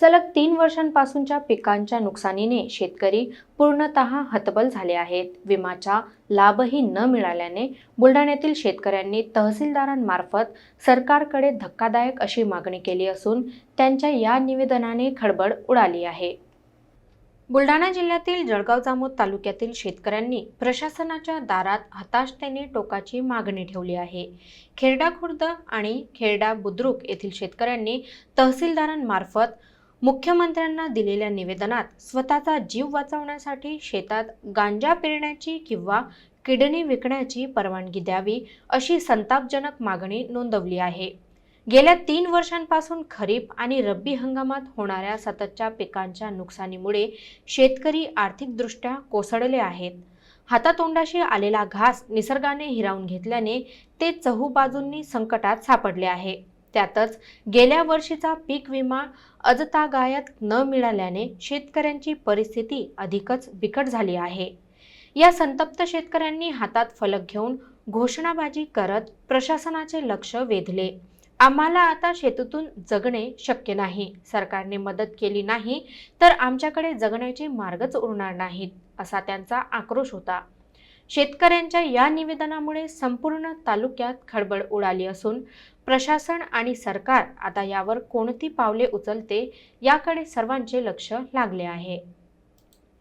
सलग तीन वर्षांपासूनच्या पिकांच्या नुकसानीने शेतकरी पूर्णतः हतबल झाले आहेत. विमाचा लाभही न मिळाल्याने बुलढाण्यातील शेतकऱ्यांनी तहसीलदारांमार्फत सरकारकडे धक्कादायक अशी मागणी केली असून त्यांच्या या निवेदनाने खळबळ उडाली आहे. बुलढाणा जिल्ह्यातील जळगाव जामोद तालुक्यातील शेतकऱ्यांनी प्रशासनाच्या दारात हताशतेने टोकाची मागणी ठेवली आहे. खेरडा खुर्द आणि खेरडा बुद्रुक येथील शेतकऱ्यांनी तहसीलदारांमार्फत मुख्यमंत्र्यांना दिलेल्या निवेदनात स्वतःचा जीव वाचवण्यासाठी शेतात गांजा पेरण्याची किंवा किडनी विकण्याची परवानगी द्यावी अशी संतापजनक मागणी नोंदवली आहे. गेल्या तीन वर्षांपासून खरीप आणि रब्बी हंगामात होणाऱ्या सततच्या पिकांच्या नुकसानीमुळे शेतकरी आर्थिकदृष्ट्या कोसळले आहेत. हातातोंडाशी आलेला घास निसर्गाने हिरावून घेतल्याने ते चहूबाजूंनी संकटात सापडले आहे. त्यातच गेल्या वर्षीचा पीक विमा अजतागायत न मिळाल्याने शेतकऱ्यांची परिस्थिती अधिकच बिकट झाली आहे. या संतप्त शेतकऱ्यांनी हातात फलक घेऊन घोषणाबाजी करत प्रशासनाचे लक्ष वेधले. आम्हाला आता शेतीतून जगणे शक्य नाही. सरकारने मदत केली नाही तर आमच्याकडे जगण्याचे मार्गच उरणार नाहीत असा त्यांचा आक्रोश होता. शेतकऱ्यांच्या या निवेदनामुळे संपूर्ण तालुक्यात खळबळ उडाली असून प्रशासन आणि सरकार आता यावर कोणती पावले उचलते याकडे सर्वांचे लक्ष लागले आहे.